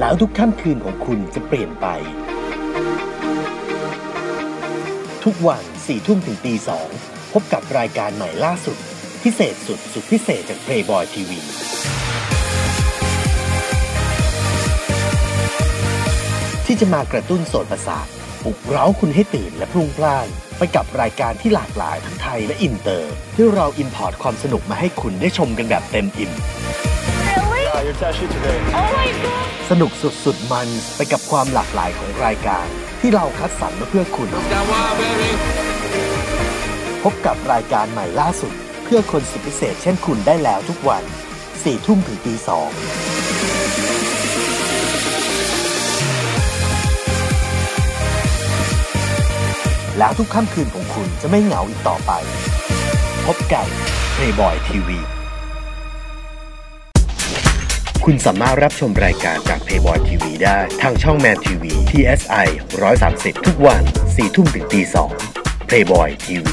แล้วทุกค่ำคืนของคุณจะเปลี่ยนไป ทุกวันสี่ทุ่มถึงตีสองพบกับรายการใหม่ล่าสุด พิเศษสุดสุดพิเศษจาก Playboy TV ที่จะมากระตุ้นโสตประสาทปลุกเร้าคุณให้ตื่นและพรุ่งพล่าน ไปกับรายการที่หลากหลายทั้งไทยและอินเตอร์ ที่เราอินพอร์ตความสนุกมาให้คุณได้ชมกันแบบเต็มอิ่ม your test sheet today. Oh my god! สนุกสุดๆมันไปกับความหลากหลายของรายการ ที่เราคัดสรรมาเพื่อคุณ พบกับรายการใหม่ล่าสุด เพื่อคนสุดพิเศษเช่นคุณได้แล้วทุกวัน4ทุ่มถึงตีสองแล้วทุกค่ำคืนของคุณจะไม่เหงาอีกต่อไป พบกัน Playboy TV คุณสามารถรับชมรายการจาก Playboy TV ได้ทางช่อง Man TV TSI 130 ทุกวัน4ทุ่มถึงตี2 Playboy TV